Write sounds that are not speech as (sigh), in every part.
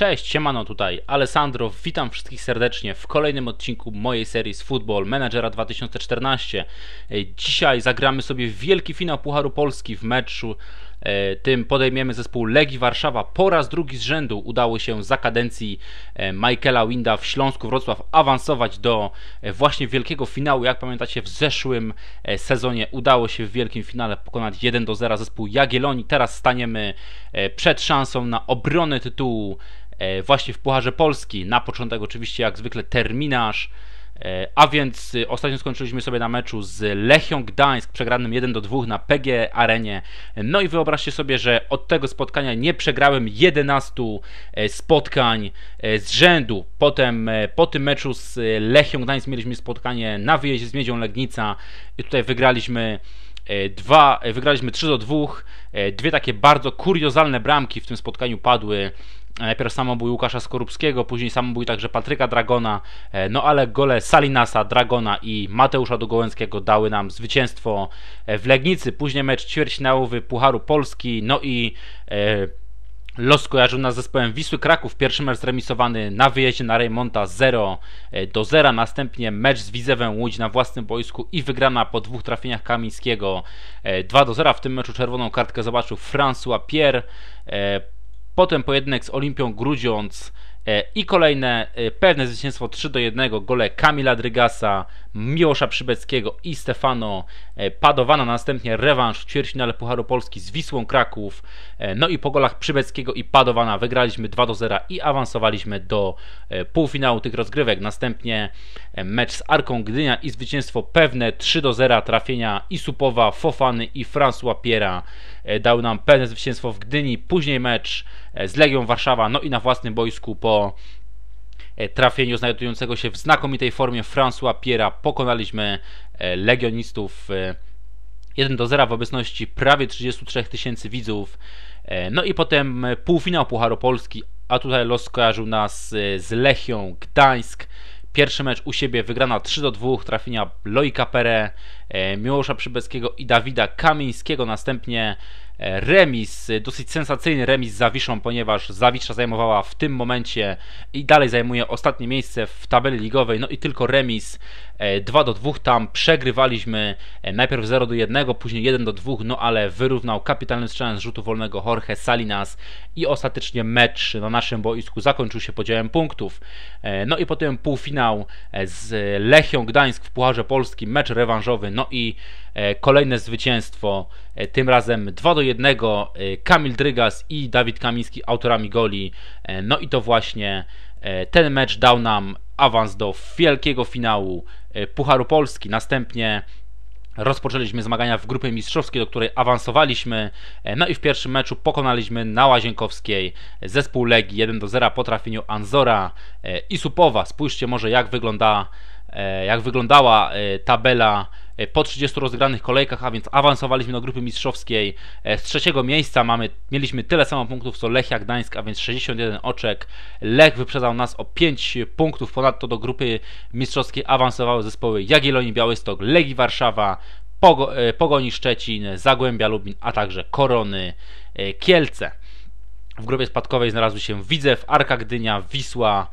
Cześć, siemano tutaj, Alessandro, witam wszystkich serdecznie w kolejnym odcinku mojej serii z Football Managera 2014. Dzisiaj zagramy sobie wielki finał Pucharu Polski w meczu e, tym podejmiemy zespół Legii Warszawa. Po raz drugi z rzędu udało się za kadencji e, Michaela Winda w Śląsku Wrocław awansować do e, właśnie wielkiego finału. Jak pamiętacie w zeszłym sezonie udało się w wielkim finale pokonać 1 do 0 zespół Jagiellonii. Teraz staniemy przed szansą na obronę tytułu właśnie w Pucharze Polski. Na początek oczywiście jak zwykle terminarz, e, a więc y, ostatnio skończyliśmy sobie na meczu z Lechią Gdańsk, przegranym 1 do 2 na PG Arenie. No i wyobraźcie sobie, że od tego spotkania nie przegrałem 11 e, spotkań z rzędu. Potem po tym meczu z Lechią Gdańsk mieliśmy spotkanie na wyjeździe z Miedzią Legnica i tutaj wygraliśmy dwa, wygraliśmy 3 do 2. Dwie takie bardzo kuriozalne bramki w tym spotkaniu padły Najpierw samobój Łukasza Skorupskiego, później samobój także Patryka Dragona, e, no ale gole Salinasa, Dragona i Mateusza Dogołęckiego dały nam zwycięstwo e, w Legnicy. Później mecz ćwierćfinałowy Pucharu Polski, no i e, Los kojarzył nas z zespołem Wisły Kraków. Pierwszy mecz zremisowany na wyjeździe na Reymonta 0 do 0. Następnie mecz z Widzewem Łódź na własnym boisku i wygrana po dwóch trafieniach Kamińskiego 2 do 0. W tym meczu czerwoną kartkę zobaczył François Pierre. Potem pojedynek z Olimpią Grudziądz e, i kolejne e, pewne zwycięstwo 3 do 1 gole Kamila Drygasa, Miłosza Przybeckiego i Stefano e, Padowana. Następnie rewanż w ćwierćfinale Pucharu Polski z Wisłą Kraków. No i po golach Przybeckiego i Padowana wygraliśmy 2 do 0 i awansowaliśmy do półfinału tych rozgrywek. Następnie mecz z Arką Gdynia i zwycięstwo pewne 3 do 0 trafienia i Supowa, Fofany i François Piera dał nam pewne zwycięstwo w Gdyni. Później mecz E, z Legią Warszawa, no i na własnym boisku po e, trafieniu znajdującego się w znakomitej formie François Piera pokonaliśmy e, legionistów 1 do 0 w obecności prawie 33 tysięcy widzów. No i potem półfinał Pucharu Polski, a tutaj los skojarzył nas z Lechią Gdańsk. Pierwszy mecz u siebie wygrana 3 do 2, trafienia Loika Pere, Miłosza Przybeckiego i Dawida Kamińskiego. Następnie remis, dosyć sensacyjny remis z Zawiszą, ponieważ Zawisza zajmowała w tym momencie i dalej zajmuje ostatnie miejsce w tabeli ligowej, no i tylko remis 2 e, do 2 tam przegrywaliśmy e, najpierw 0 do 1, później 1 do 2, no ale wyrównał kapitalnym strzałem z rzutu wolnego Jorge Salinas i ostatecznie mecz na naszym boisku zakończył się podziałem punktów. E, no i potem półfinał z Lechią Gdańsk w Pucharze Polskim, mecz rewanżowy, no i kolejne zwycięstwo, tym razem 2 do 1, Kamil Drygas i Dawid Kamiński autorami goli, no i to właśnie ten mecz dał nam awans do wielkiego finału Pucharu Polski. Następnie rozpoczęliśmy zmagania w grupie mistrzowskiej, do której awansowaliśmy. E, no i w pierwszym meczu pokonaliśmy na Łazienkowskiej zespół Legii 1 do 0 po trafieniu Anzora e, i Supowa. Spójrzcie może jak wygląda jak wyglądała tabela E, po 30 rozegranych kolejkach, a więc awansowaliśmy do grupy mistrzowskiej. E, z trzeciego miejsca mamy, mieliśmy tyle samo punktów co Lechia Gdańsk, a więc 61 oczek. Lech wyprzedzał nas o 5 punktów, ponadto do grupy mistrzowskiej awansowały zespoły Jagiellonii Białystok, Legii Warszawa, e, Pogoni Szczecin, Zagłębia Lubin, a także Korony Kielce. W grupie spadkowej znalazły się Widzew, Arka Gdynia, Wisła,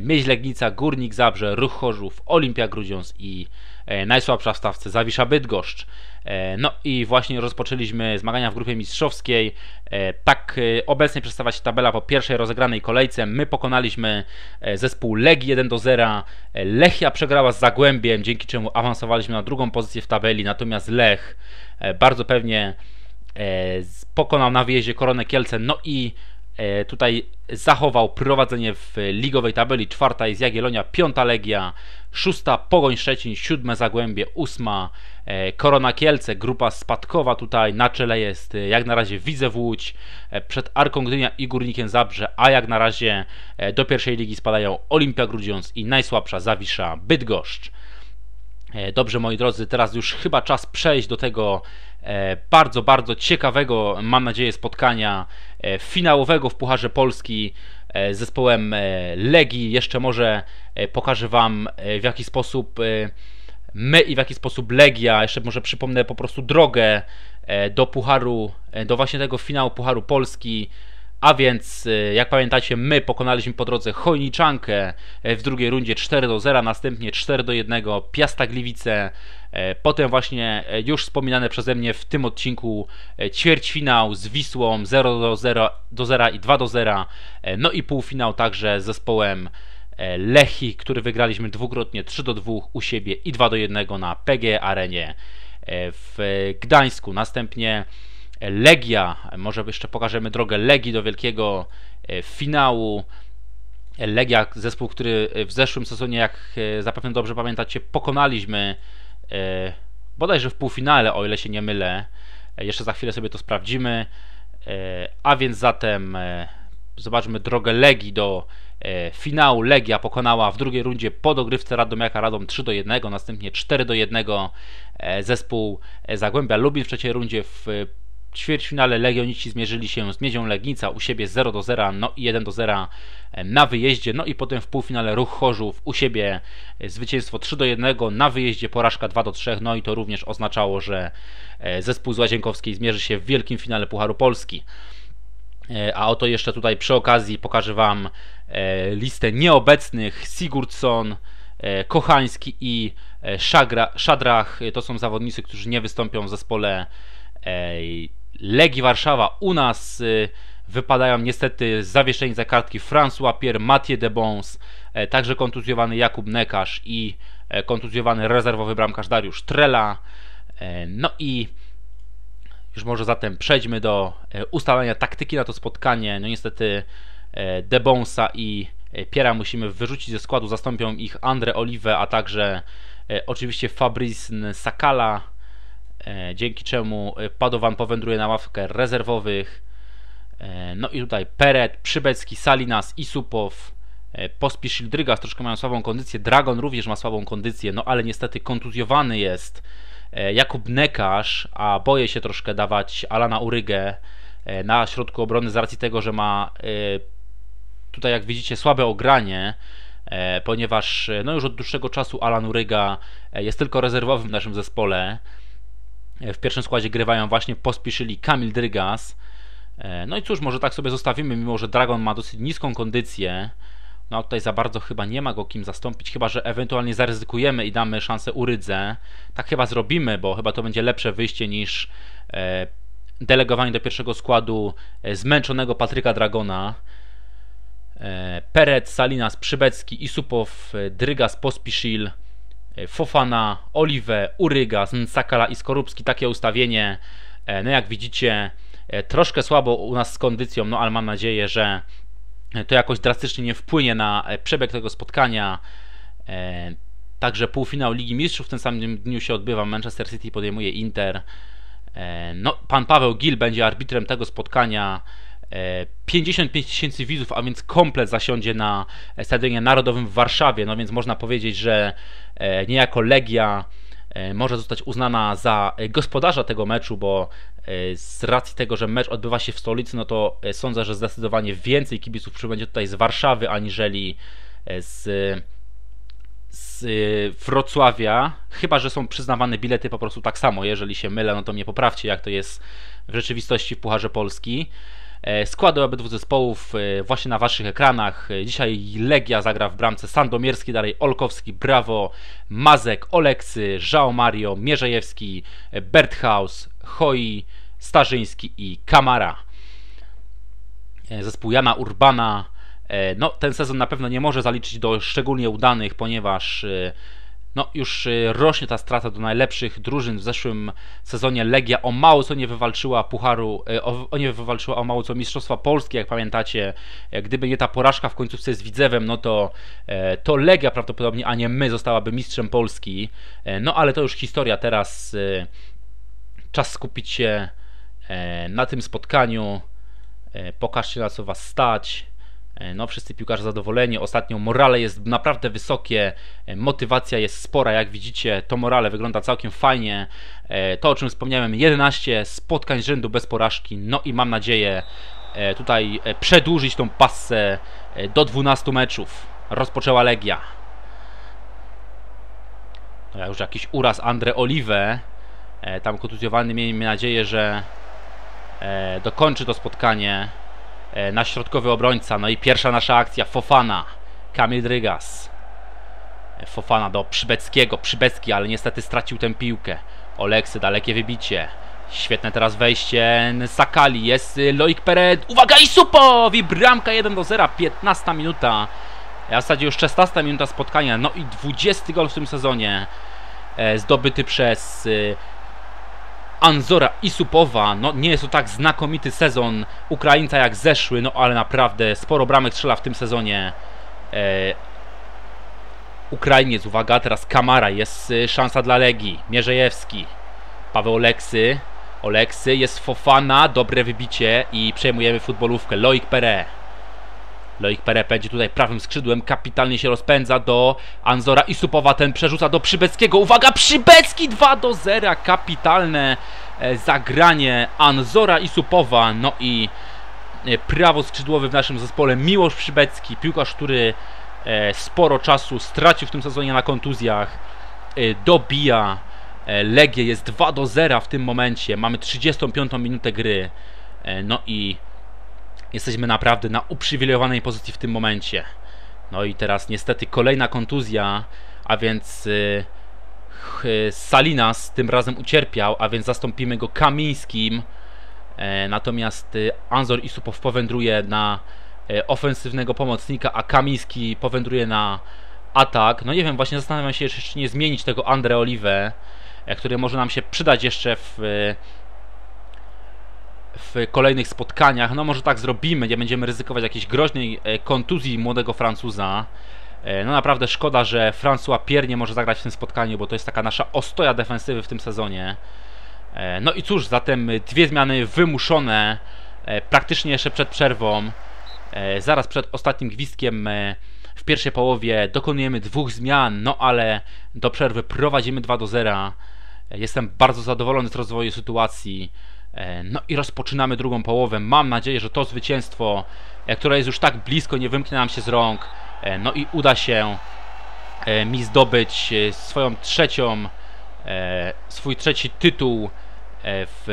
Mieź Legnica, Górnik Zabrze, Ruch Chorzów, Olimpia Grudziądz i E, najsłabsza w stawce Zawisza Bydgoszcz. E, no i właśnie rozpoczęliśmy zmagania w grupie mistrzowskiej. E, tak obecnie przedstawia się tabela po pierwszej rozegranej kolejce. My pokonaliśmy zespół Legii 1 do 0. Lechia przegrała z Zagłębiem, dzięki czemu awansowaliśmy na drugą pozycję w tabeli. Natomiast Lech bardzo pewnie pokonał na wyjeździe Koronę Kielce. No i tutaj zachował prowadzenie w ligowej tabeli. Czwarta jest Jagiellonia, piąta Legia, szósta Pogoń Szczecin, siódme Zagłębie, ósma e, Korona Kielce, grupa spadkowa tutaj, na czele jest e, jak na razie Widzew Łódź, e, przed Arką Gdynia i Górnikiem Zabrze, a jak na razie do pierwszej ligi spadają Olimpia Grudziądz i najsłabsza Zawisza Bydgoszcz. Dobrze moi drodzy, teraz już chyba czas przejść do tego bardzo, bardzo ciekawego, mam nadzieję, spotkania finałowego w Pucharze Polski z zespołem Legii. Jeszcze może E, pokażę Wam e, w jaki sposób e, my i w jaki sposób Legia, jeszcze może przypomnę po prostu drogę do Pucharu, do właśnie tego finału Pucharu Polski A więc, jak pamiętacie, my pokonaliśmy po drodze Chojniczankę w drugiej rundzie 4 do 0, następnie 4 do 1 Piasta Gliwice, potem właśnie już wspominane przeze mnie w tym odcinku ćwierćfinał z Wisłą 0 do 0, do 0 i 2 do 0, no i półfinał także z zespołem Lechi, który wygraliśmy dwukrotnie 3 do 2 u siebie i 2 do 1 na PG Arenie w Gdańsku. Następnie Legia, może jeszcze pokażemy drogę Legii do wielkiego e, finału. Legia, zespół, który w zeszłym sezonie, jak e, zapewne dobrze pamiętacie, pokonaliśmy e, bodajże w półfinale, o ile się nie mylę. Jeszcze za chwilę sobie to sprawdzimy. A więc zatem zobaczmy drogę Legii do finału. Legia pokonała w drugiej rundzie po dogrywce Radomiaka Radom 3 do 1, następnie 4 do 1 zespół Zagłębia Lubin w trzeciej rundzie w ćwierćfinale Legionici zmierzyli się z Miedzią Legnica u siebie 0 do 0, no i 1 do 0 na wyjeździe, no i potem w półfinale Ruch Chorzów u siebie e, zwycięstwo 3 do 1, na wyjeździe porażka 2 do 3, no i to również oznaczało, że e, zespół z Łazienkowskiej zmierzy się w wielkim finale Pucharu Polski. E, a oto jeszcze tutaj przy okazji pokażę Wam listę nieobecnych Sigurdsson, Kochański i Szagra, Szadrach. To są zawodnicy, którzy nie wystąpią w zespole Legii Warszawa u nas y, wypadają niestety zawieszeni za kartki François Pierre, Mathieu de Bons, e, także kontuzjowany Jakub Nekarz i e, kontuzjowany rezerwowy bramkarz Dariusz Trela. E, no i już może zatem przejdźmy do ustalenia taktyki na to spotkanie. No niestety De Bonsa i Piera musimy wyrzucić ze składu, zastąpią ich Andre Olive, a także oczywiście Fabrice Sakala dzięki czemu e, Padowan powędruje na ławkę rezerwowych. E, no i tutaj Peret, Przybecki, Salinas, Isupow, Pospiszil, Drygas troszkę mają słabą kondycję, Dragon również ma słabą kondycję, no ale niestety kontuzjowany jest Jakub Nekarz, a boję się troszkę dawać Alana Urygę na środku obrony z racji tego, że ma tutaj jak widzicie słabe ogranie, ponieważ no już od dłuższego czasu Alan Uryga jest tylko rezerwowym w naszym zespole. E, w pierwszym składzie grywają właśnie pospieszyli Kamil Drygas. E, no i cóż, może tak sobie zostawimy, mimo że Dragon ma dosyć niską kondycję. No tutaj za bardzo chyba nie ma go kim zastąpić, chyba że ewentualnie zaryzykujemy i damy szansę Urydze. Tak chyba zrobimy, bo chyba to będzie lepsze wyjście niż e, delegowanie do pierwszego składu zmęczonego Patryka Dragona. Peret, Salinas, Przybecki, Isupow, Drygas, Pospiszil. E, Fofana, Olive, Uryga, Sakala i Skorupski. Takie ustawienie, e, no jak widzicie, e, troszkę słabo u nas z kondycją, no ale mam nadzieję, że to jakoś drastycznie nie wpłynie na przebieg tego spotkania. Także półfinał Ligi Mistrzów w tym samym dniu się odbywa. Manchester City podejmuje Inter. No, pan Paweł Gil będzie arbitrem tego spotkania. 55 tysięcy widzów, a więc komplet zasiądzie na Stadionie Narodowym w Warszawie. No więc można powiedzieć, że e, niejako Legia e, może zostać uznana za gospodarza tego meczu, bo e, z racji tego, że mecz odbywa się w stolicy, no to sądzę, że zdecydowanie więcej kibiców przybędzie tutaj z Warszawy, aniżeli z, z Wrocławia, chyba, że są przyznawane bilety po prostu tak samo, jeżeli się mylę, no to mnie poprawcie, jak to jest w rzeczywistości w Pucharze Polski. E, składy obydwu zespołów e, właśnie na waszych ekranach. E, dzisiaj Legia zagra w bramce Sandomierski, dalej Olkowski, Brawo, Mazek, Oleksy, Żao Mario, Mierzejewski, Berthaus, Hoi, Starzyński i Kamara. Zespół Jana Urbana. No, ten sezon na pewno nie może zaliczyć do szczególnie udanych, ponieważ no już y, rośnie ta strata do najlepszych drużyn. W zeszłym sezonie Legia o mało co nie wywalczyła Pucharu, y, o, o nie wywalczyła o mało co Mistrzostwa Polskie, jak pamiętacie. E, gdyby nie ta porażka w końcówce z Widzewem, no to, e, to Legia prawdopodobnie, a nie my, zostałaby mistrzem Polski. E, no ale to już historia teraz. Czas skupić się na tym spotkaniu. Pokażcie na co was stać. E, no, wszyscy piłkarze zadowoleni. Ostatnio morale jest naprawdę wysokie, e, motywacja jest spora. Jak widzicie, to morale wygląda całkiem fajnie. E, to, o czym wspomniałem, 11 spotkań z rzędu bez porażki. No i mam nadzieję tutaj przedłużyć tą passę do 12 meczów. Rozpoczęła Legia. No, już jakiś uraz Andre Olive. Tam kontuzjowany miejmy nadzieję, że dokończy to spotkanie. E, na środkowy obrońca. No i pierwsza nasza akcja, Fofana, Kamil Drygas. E, Fofana do Przybeckiego, Przybecki, ale niestety stracił tę piłkę. Oleksy, dalekie wybicie. Świetne teraz wejście Sakali, jest Loik Peret, uwaga i Supow! I bramka 1 do 0, 15 minuta. W zasadzie już 16 minuta spotkania, no i 20 gol w tym sezonie e, zdobyty przez Anzora Isupowa. No nie jest to tak znakomity sezon Ukraińca jak zeszły, no ale naprawdę sporo bramek strzela w tym sezonie. E, Ukrainiec, uwaga, teraz Kamara, jest y, szansa dla Legii. Mierzejewski, Paweł Oleksy, Oleksy, jest Fofana, dobre wybicie i przejmujemy futbolówkę. Loik Pere. Loik Pere będzie tutaj prawym skrzydłem, kapitalnie się rozpędza do Anzora. I Supowa, ten przerzuca do Przybeckiego. Uwaga, Przybecki 2 do 0, kapitalne e, zagranie Anzora i Supowa, no i e, prawo skrzydłowy w naszym zespole. Miłosz Przybecki, piłkarz, który e, sporo czasu stracił w tym sezonie na kontuzjach, dobija Legię, jest 2 do 0 w tym momencie, mamy 35 minutę gry, no i Jesteśmy naprawdę na uprzywilejowanej pozycji w tym momencie. No i teraz niestety kolejna kontuzja, a więc yy, Salinas tym razem ucierpiał, a więc zastąpimy go Kamińskim. E, natomiast y, Anzor Isupow powędruje na e, ofensywnego pomocnika, a Kamiński powędruje na atak. No nie wiem, właśnie zastanawiam się, czy nie zmienić tego Andre Olive, e, który może nam się przydać jeszcze w w kolejnych spotkaniach. No może tak zrobimy, nie będziemy ryzykować jakiejś groźnej e, kontuzji młodego Francuza. E, no naprawdę szkoda, że François Pierre nie może zagrać w tym spotkaniu, bo to jest taka nasza ostoja defensywy w tym sezonie. E, no i cóż, zatem dwie zmiany wymuszone praktycznie jeszcze przed przerwą. Zaraz przed ostatnim gwizdkiem w pierwszej połowie dokonujemy dwóch zmian, no ale do przerwy prowadzimy 2 do 0. Jestem bardzo zadowolony z rozwoju sytuacji. E, no i rozpoczynamy drugą połowę. Mam nadzieję, że to zwycięstwo, e, które jest już tak blisko, nie wymknie nam się z rąk. E, no i uda się mi zdobyć swoją trzecią, swój trzeci tytuł w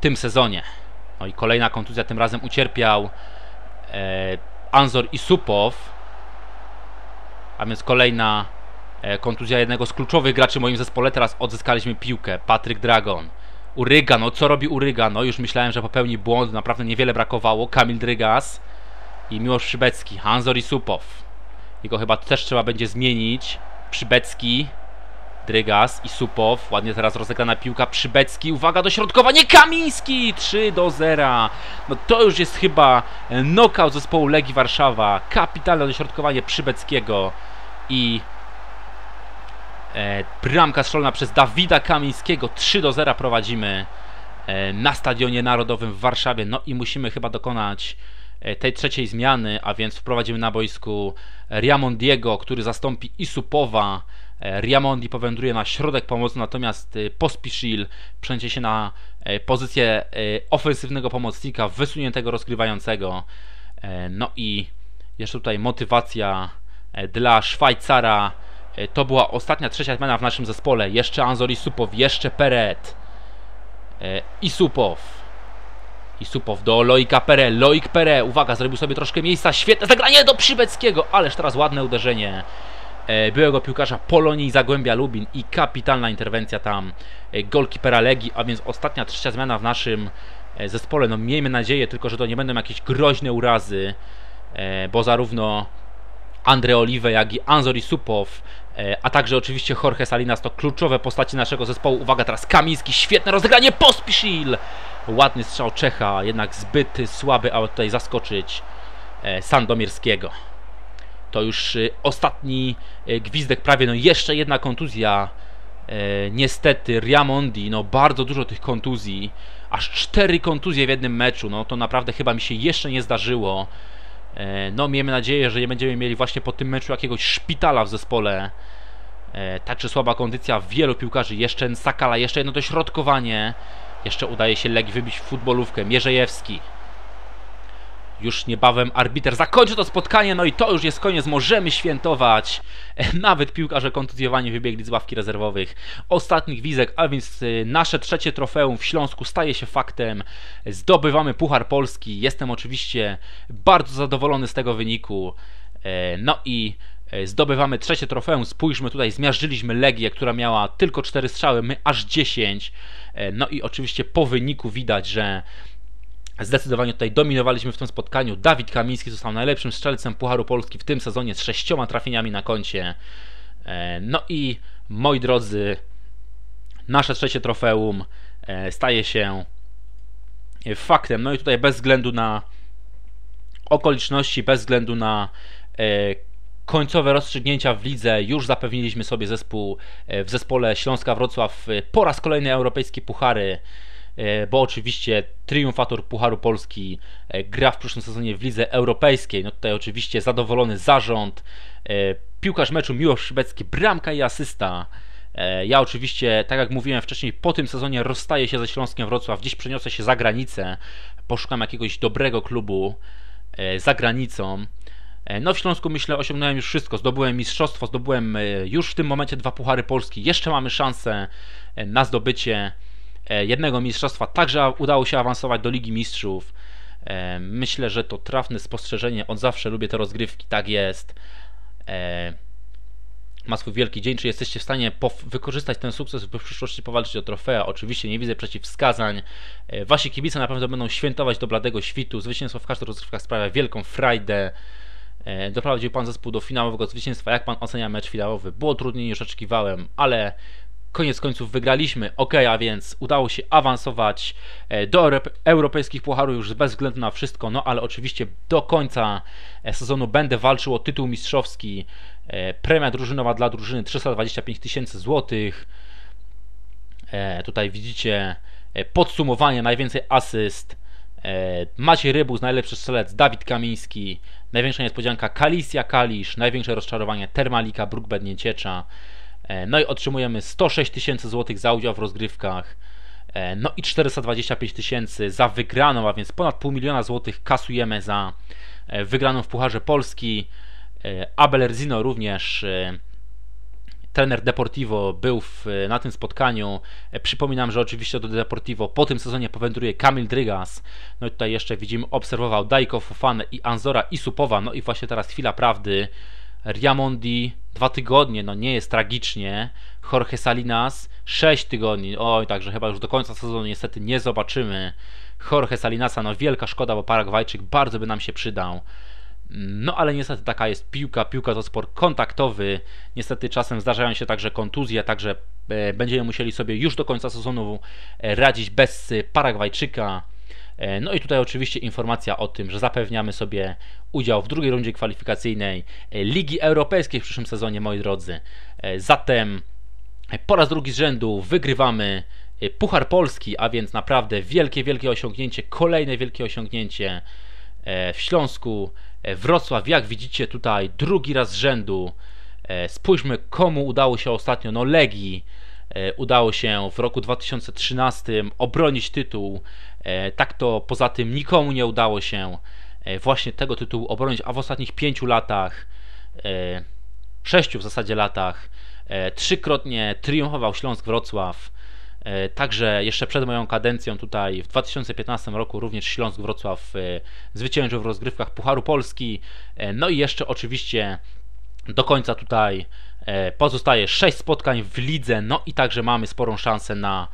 tym sezonie. No i kolejna kontuzja, tym razem ucierpiał Anzor i Supow. A więc kolejna kontuzja jednego z kluczowych graczy w moim zespole. Teraz odzyskaliśmy piłkę. Patryk Dragon. Uryga, no co robi Uryga? No już myślałem, że popełni błąd, naprawdę niewiele brakowało. Kamil Drygas i Miłosz Przybecki, Hanzor i Supow. Jego chyba też trzeba będzie zmienić. Przybecki, Drygas i Supow. Ładnie teraz rozegrana piłka. Przybecki, uwaga, dośrodkowanie Kamiński! 3 do 0. No to już jest chyba knockout zespołu Legii Warszawa. Kapitalne dośrodkowanie Przybeckiego i E, bramka strzelona przez Dawida Kamińskiego. 3 do 0 prowadzimy e, na Stadionie Narodowym w Warszawie. No i musimy chyba dokonać e, tej trzeciej zmiany, a więc wprowadzimy na boisku Riamondiego, który zastąpi Isupowa. Riamondi powędruje na środek pomocy, natomiast Pospiszil przejdzie się na pozycję ofensywnego pomocnika, wysuniętego rozgrywającego. No i jeszcze tutaj motywacja dla Szwajcara E, to była ostatnia, trzecia zmiana w naszym zespole. Jeszcze Anzor Isupow, jeszcze Peret. E, Isupow. Isupow do Loika Pere. Loik Pere, uwaga, zrobił sobie troszkę miejsca. Świetne zagranie do Przybeckiego, ależ teraz ładne uderzenie e, byłego piłkarza Polonii Zagłębia Lubin i kapitalna interwencja tam golkipera Legii, a więc ostatnia, trzecia zmiana w naszym zespole. No miejmy nadzieję tylko, że to nie będą jakieś groźne urazy, bo zarówno Andre Olive, jak i Anzor Isupow E, a także oczywiście Jorge Salinas to kluczowe postaci naszego zespołu. Uwaga teraz Kamiński, świetne rozegranie, Pospisil! Ładny strzał Czecha, jednak zbyt słaby, aby tutaj zaskoczyć e, Sandomierskiego. To już e, ostatni gwizdek prawie, no jeszcze jedna kontuzja. Niestety Riamondi, no bardzo dużo tych kontuzji. Aż cztery kontuzje w jednym meczu, no to naprawdę chyba mi się jeszcze nie zdarzyło. E, no, miejmy nadzieję, że nie będziemy mieli właśnie po tym meczu jakiegoś szpitala w zespole. E, także słaba kondycja wielu piłkarzy. Jeszcze Sakala, jeszcze jedno dośrodkowanie. Jeszcze udaje się Legii wybić futbolówkę. Mierzejewski. Już niebawem arbiter zakończy to spotkanie, no i to już jest koniec, możemy świętować. (laughs) Nawet piłkarze kontuzjowani wybiegli z ławki rezerwowych. Ostatnich wizek, a więc y, nasze trzecie trofeum w Śląsku staje się faktem. Zdobywamy Puchar Polski. Jestem oczywiście bardzo zadowolony z tego wyniku. E, no i e, zdobywamy trzecie trofeum. Spójrzmy tutaj, zmiażdżyliśmy Legię, która miała tylko 4 strzały, my aż 10. E, no i oczywiście po wyniku widać, że Zdecydowanie tutaj dominowaliśmy w tym spotkaniu. Dawid Kamiński został najlepszym strzelcem Pucharu Polski w tym sezonie z sześcioma trafieniami na koncie. E, no i moi drodzy, nasze trzecie trofeum e, staje się faktem. No i tutaj bez względu na okoliczności, bez względu na e, końcowe rozstrzygnięcia w lidze, już zapewniliśmy sobie zespół w zespole Śląska Wrocław po raz kolejny europejskie puchary. E, bo oczywiście triumfator Pucharu Polski e, gra w przyszłym sezonie w lidze europejskiej. No tutaj oczywiście zadowolony zarząd, e, piłkarz meczu Miłosz Szybecki, bramka i asysta. Ja oczywiście, tak jak mówiłem wcześniej, po tym sezonie rozstaję się ze Śląskiem Wrocław, gdzieś przeniosę się za granicę, poszukam jakiegoś dobrego klubu za granicą. No w Śląsku myślę osiągnąłem już wszystko, zdobyłem mistrzostwo, zdobyłem już w tym momencie dwa Puchary Polski, jeszcze mamy szansę na zdobycie jednego mistrzostwa. Także udało się awansować do Ligi Mistrzów. E, myślę, że to trafne spostrzeżenie. Od zawsze lubię te rozgrywki, tak jest. E, ma swój wielki dzień. Czy jesteście w stanie wykorzystać ten sukces, by w przyszłości powalczyć o trofea? Oczywiście nie widzę przeciwwskazań. Wasi kibice na pewno będą świętować do bladego świtu. Zwycięstwo w każdych rozgrywkach sprawia wielką frajdę. Doprowadził Pan zespół do finałowego zwycięstwa. Jak Pan ocenia mecz finałowy? Było trudniej niż oczekiwałem, ale koniec końców wygraliśmy. Ok, a więc udało się awansować e, do europejskich pucharów już bez względu na wszystko, no ale oczywiście do końca e, sezonu będę walczył o tytuł mistrzowski. E, premia drużynowa dla drużyny 325 tysięcy złotych. Tutaj widzicie podsumowanie, najwięcej asyst. Maciej Rybus, najlepszy strzelec, Dawid Kamiński, największa niespodzianka Kalisja Kalisz, największe rozczarowanie Termalika, Brookbed Nieciecza. E, no i otrzymujemy 106 tysięcy złotych za udział w rozgrywkach. E, no i 425 tysięcy za wygraną, a więc ponad pół miliona złotych kasujemy za e, wygraną w Pucharze Polski. Abel Erzino również trener Deportivo był w, na tym spotkaniu. Przypominam, że oczywiście do Deportivo po tym sezonie powędruje Kamil Drygas. No i tutaj jeszcze widzimy, obserwował Dajko Fofane i Anzora Isupowa. No i właśnie teraz chwila prawdy. Riamondi dwa tygodnie, no nie jest tragicznie. Jorge Salinas 6 tygodni, oj, także chyba już do końca sezonu niestety nie zobaczymy. Jorge Salinasa, no wielka szkoda, bo Paragwajczyk bardzo by nam się przydał. No ale niestety taka jest piłka, piłka to sport kontaktowy. Niestety czasem zdarzają się także kontuzje, także e, będziemy musieli sobie już do końca sezonu e, radzić bez Paragwajczyka. E, no i tutaj oczywiście informacja o tym, że zapewniamy sobie udział w drugiej rundzie kwalifikacyjnej e, Ligi Europejskiej w przyszłym sezonie, moi drodzy. E, zatem po raz drugi z rzędu wygrywamy Puchar Polski, a więc naprawdę wielkie, wielkie osiągnięcie, kolejne wielkie osiągnięcie w Śląsku. Wrocław, jak widzicie tutaj, drugi raz z rzędu. Spójrzmy, komu udało się ostatnio, no Legii udało się w roku 2013 obronić tytuł tak to poza tym nikomu nie udało się e, właśnie tego tytułu obronić, a w ostatnich pięciu latach, e, sześciu w zasadzie latach, trzykrotnie triumfował Śląsk Wrocław. Także jeszcze przed moją kadencją tutaj w 2015 roku również Śląsk Wrocław zwyciężył w rozgrywkach Pucharu Polski. No i jeszcze oczywiście do końca tutaj pozostaje 6 spotkań w lidze, no i także mamy sporą szansę na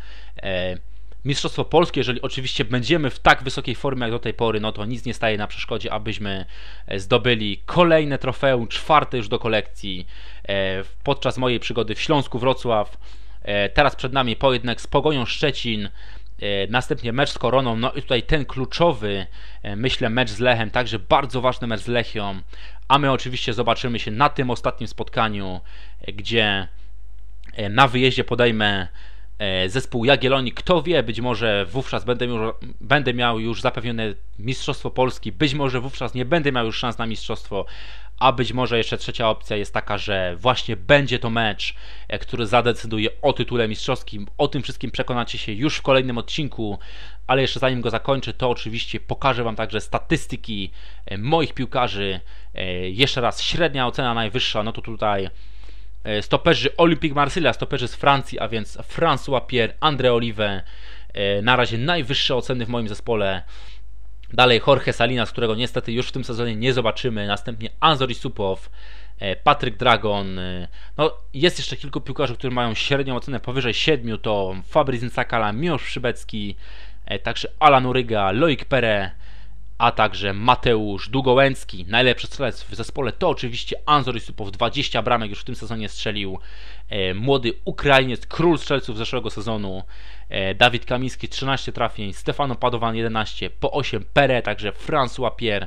Mistrzostwo Polskie, jeżeli oczywiście będziemy w tak wysokiej formie jak do tej pory, no to nic nie staje na przeszkodzie, abyśmy e, zdobyli kolejne trofeum, czwarte już do kolekcji e, podczas mojej przygody w Śląsku Wrocław. E, teraz przed nami pojedynek z Pogonią Szczecin, następnie mecz z Koroną, no i tutaj ten kluczowy, myślę, mecz z Lechem, także bardzo ważny mecz z Lechią, a my oczywiście zobaczymy się na tym ostatnim spotkaniu, gdzie na wyjeździe podejmę zespół Jagiellonii. Kto wie, być może wówczas będę, już, będę miał już zapewnione Mistrzostwo Polski, być może wówczas nie będę miał już szans na Mistrzostwo, a być może jeszcze trzecia opcja jest taka, że właśnie będzie to mecz, e, który zadecyduje o tytule mistrzowskim. O tym wszystkim przekonacie się już w kolejnym odcinku, ale jeszcze zanim go zakończę, to oczywiście pokażę Wam także statystyki e, moich piłkarzy. E, jeszcze raz, średnia ocena najwyższa, no to tutaj stoperzy Olympique Marsylia, stoperzy z Francji, a więc François Pierre, André Olive, na razie najwyższe oceny w moim zespole. Dalej Jorge Salinas, którego niestety już w tym sezonie nie zobaczymy. Następnie Anzori Supow, e, Patryk Dragon. E, no, jest jeszcze kilku piłkarzy, którzy mają średnią ocenę powyżej 7. To Fabriz Nsakala, Miłosz Przybecki, e, także Alan Uryga, Loik Pere, a także Mateusz Długołęcki. Najlepszy strzelec w zespole to oczywiście Anzor Supow, 20 bramek już w tym sezonie strzelił. Młody Ukrainiec, król strzelców zeszłego sezonu. E, Dawid Kamiński 13 trafień, Stefano Padowan 11, po 8 Pere, także François Pierre,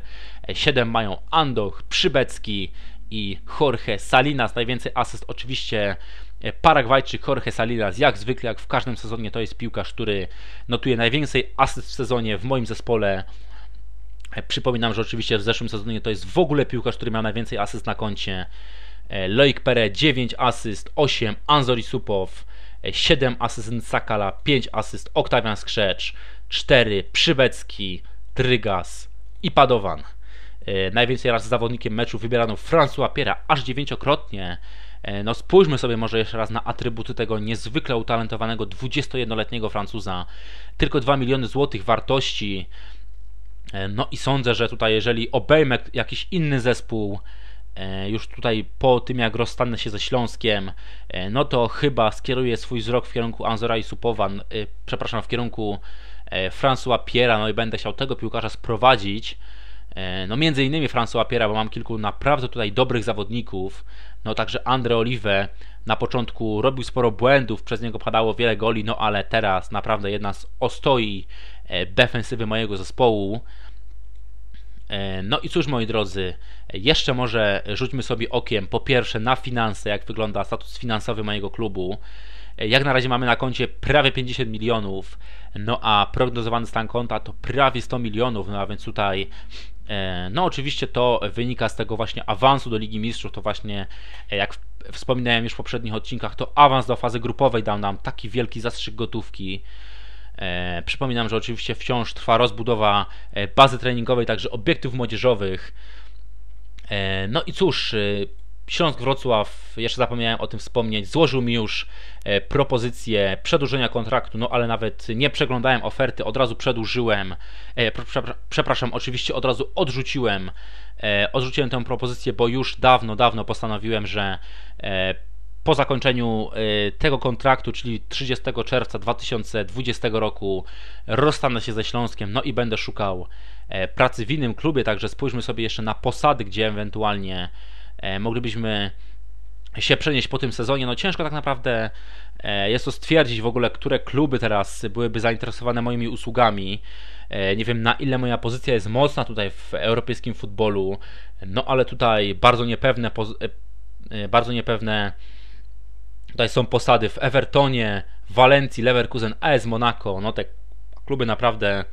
7 e, mają Andoch, Przybecki i Jorge Salinas. Najwięcej asyst oczywiście e, Paragwajczyk Jorge Salinas, jak zwykle, jak w każdym sezonie, to jest piłkarz, który notuje najwięcej asyst w sezonie w moim zespole. Przypominam, że oczywiście w zeszłym sezonie to jest w ogóle piłkarz, który miał najwięcej asyst na koncie. Loic Pere 9 asyst, 8 Anzori Supow, 7 asyst Sakala, 5 asyst Oktawian Skrzecz, 4 Przybecki, Drygas i Padowan. E, najwięcej razy zawodnikiem meczu wybierano François Piera, aż dziewięciokrotnie. E, no spójrzmy sobie może jeszcze raz na atrybuty tego niezwykle utalentowanego 21-letniego Francuza. Tylko 2 miliony złotych wartości. E, no i sądzę, że tutaj jeżeli obejmę jakiś inny zespół, E, już tutaj po tym jak rozstanę się ze Śląskiem, e, no to chyba skieruję swój wzrok w kierunku Anzora i Supowan, e, przepraszam, w kierunku François Piera, no i będę chciał tego piłkarza sprowadzić. No między innymi François Piera, bo mam kilku naprawdę tutaj dobrych zawodników. No także Andre Olive na początku robił sporo błędów, przez niego padało wiele goli, no ale teraz naprawdę jedna z ostoi defensywy mojego zespołu. E, no i cóż, moi drodzy, jeszcze może rzućmy sobie okiem po pierwsze na finanse, jak wygląda status finansowy mojego klubu. E, jak na razie mamy na koncie prawie 50 milionów, no a prognozowany stan konta to prawie 100 milionów, no a więc tutaj e, no oczywiście to wynika z tego właśnie awansu do Ligi Mistrzów, to właśnie jak wspominałem już w poprzednich odcinkach, to awans do fazy grupowej dał nam taki wielki zastrzyk gotówki, przypominam, że oczywiście wciąż trwa rozbudowa e, bazy treningowej, także obiektów młodzieżowych. E, no i cóż, Śląsk Wrocław, jeszcze zapomniałem o tym wspomnieć, złożył mi już propozycję przedłużenia kontraktu, no ale nawet nie przeglądałem oferty, od razu przedłużyłem, przepraszam, oczywiście od razu odrzuciłem, odrzuciłem tę propozycję, bo już dawno, dawno postanowiłem, że po zakończeniu y, tego kontraktu, czyli 30 czerwca 2020 roku, rozstanę się ze Śląskiem, no i będę szukał e, pracy w innym klubie, także spójrzmy sobie jeszcze na posady, gdzie ewentualnie e, moglibyśmy się przenieść po tym sezonie. No ciężko tak naprawdę e, jest to stwierdzić w ogóle, które kluby teraz byłyby zainteresowane moimi usługami. Nie wiem na ile moja pozycja jest mocna tutaj w europejskim futbolu, no ale tutaj bardzo niepewne, bardzo niepewne Tutaj są posady w Evertonie, Walencji, Leverkusen, AS Monaco. No te kluby naprawdę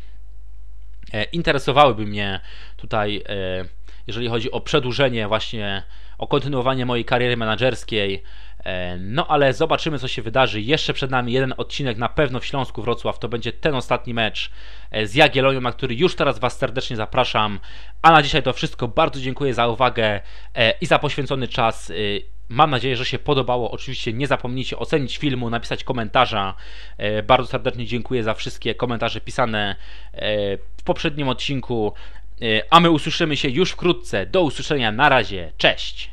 e, interesowałyby mnie tutaj, e, jeżeli chodzi o przedłużenie właśnie, o kontynuowanie mojej kariery menedżerskiej. E, no ale zobaczymy, co się wydarzy. Jeszcze przed nami jeden odcinek na pewno w Śląsku Wrocław. To będzie ten ostatni mecz z Jagiellonią, na który już teraz Was serdecznie zapraszam. A na dzisiaj to wszystko. Bardzo dziękuję za uwagę i za poświęcony czas. Mam nadzieję, że się podobało. Oczywiście nie zapomnijcie ocenić filmu, napisać komentarza. E, bardzo serdecznie dziękuję za wszystkie komentarze pisane e, w poprzednim odcinku. E, a my usłyszymy się już wkrótce. Do usłyszenia. Na razie. Cześć.